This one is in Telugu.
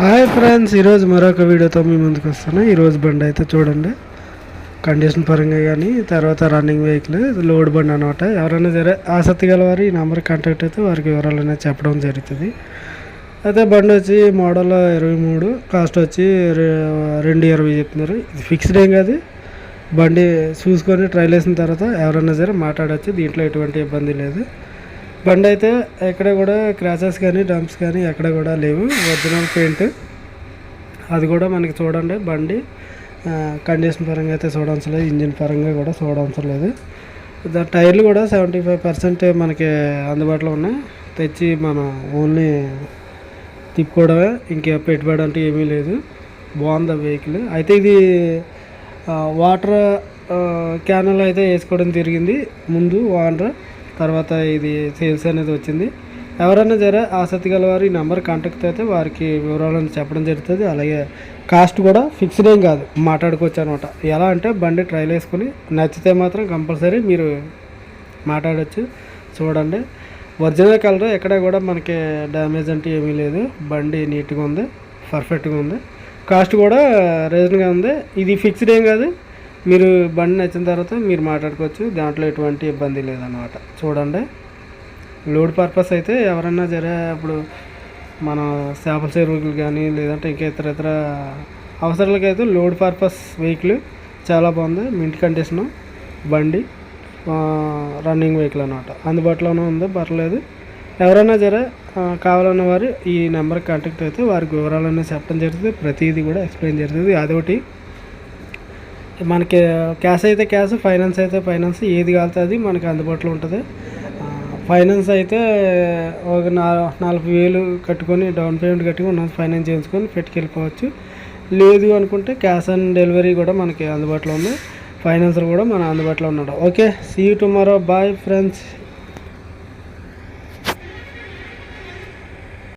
హాయ్ ఫ్రెండ్స్ ఈరోజు మరొక వీడియోతో మీ ముందుకు వస్తాను ఈరోజు బండి అయితే చూడండి. కండిషన్ పరంగా కానీ తర్వాత రన్నింగ్ వెహికల్ లోడ్ బండి అనమాట ఎవరైనా సరే ఆసక్తి గల వారు ఈ నెంబర్ కాంటాక్ట్ అయితే వారికి వివరాలు అనేది చెప్పడం జరుగుతుంది. అయితే బండి వచ్చి మోడల్ ఇరవై మూడు కాస్ట్ వచ్చి రెండు ఇరవై చెప్తున్నారు. ఇది ఫిక్స్డ్ ఏం కాదు. బండి చూసుకొని ట్రైల్ వేసిన తర్వాత ఎవరైనా సరే మాట్లాడచ్చు. దీంట్లో ఎటువంటి ఇబ్బంది లేదు. బండి అయితే ఎక్కడ కూడా క్రాచెస్ కానీ డంప్స్ కానీ ఎక్కడ కూడా లేవు. Original paint. అది కూడా మనకి చూడండి బండి కండిషన్ పరంగా అయితే చూడవసరం ఇంజిన్ పరంగా కూడా చూడవసరం దా టైర్లు కూడా సెవెంటీ ఫైవ్ పర్సెంట్ మనకి అందుబాటులో ఉన్నాయి. తెచ్చి మనం ఓన్లీ తిప్పుకోవడమే ఇంకా పెట్టుబడి అంటే ఏమీ లేదు. బాగుంది ఆ వెహికల్ అయితే ఇది వాటర్ క్యానల్ అయితే వేసుకోవడం జరిగింది. ముందు వాటర్ తర్వాత ఇది సేల్స్ అనేది వచ్చింది. ఎవరైనా సరే ఆసక్తి గల వారు ఈ నెంబర్ కాంటాక్ట్ అయితే వారికి వివరాలను చెప్పడం జరుగుతుంది. అలాగే కాస్ట్ కూడా ఫిక్స్డ్ ఏం కాదు. మాట్లాడుకోవచ్చు అనమాట ఎలా అంటే బండి ట్రైల్ వేసుకొని నచ్చితే మాత్రం కంపల్సరీ మీరు మాట్లాడచ్చు. చూడండి. ఒరిజినల్ కలర్ ఎక్కడ కూడా మనకి డ్యామేజ్ అంటే ఏమీ లేదు. బండి నీట్గా ఉంది. పర్ఫెక్ట్గా ఉంది. కాస్ట్ కూడా రీజన్గా ఉంది. ఇది ఫిక్స్డ్ ఏం కాదు. మీరు బండి నచ్చిన తర్వాత మీరు మాట్లాడుకోవచ్చు. దాంట్లో ఎటువంటి ఇబ్బంది లేదన్నమాట. చూడండి. లోడ్ పర్పస్ అయితే ఎవరన్నా జరే ఇప్పుడు మన చేపల చెరువులు కానీ లేదంటే ఇంకా ఇతర ఇతర అవసరాలకైతే లోడ్ పర్పస్ వెహికల్ చాలా బాగుంది. మింట్ కండిషను బండి రన్నింగ్ వెహికల్ అనమాట అందుబాటులోనే ఉంది. పర్లేదు. ఎవరైనా జరే కావాలన్న వారు ఈ నెంబర్కి కాంటాక్ట్ అయితే వారికి వివరాలన్నీ చెప్పడం జరుగుతుంది. ప్రతిదీ కూడా ఎక్స్ప్లెయిన్ జరుగుతుంది. అదొకటి. మనకి క్యాష్ అయితే క్యాష్ ఫైనాన్స్ అయితే ఫైనాన్స్ ఏది కావాలితే అది మనకి అందుబాటులో ఉంటుంది. ఫైనాన్స్ అయితే ఒక నాలుగు నలభై వేలు కట్టుకొని డౌన్ పేమెంట్ కట్టుకొని ఫైనాన్స్ చేయించుకొని పెట్టుకెళ్ళిపోవచ్చు లేదు అనుకుంటే క్యాష్ ఆన్ డెలివరీ కూడా మనకి అందుబాటులో ఉంది. ఫైనాన్సర్ కూడా మన అందుబాటులో ఉన్నాడు. Okay see you tomorrow bye friends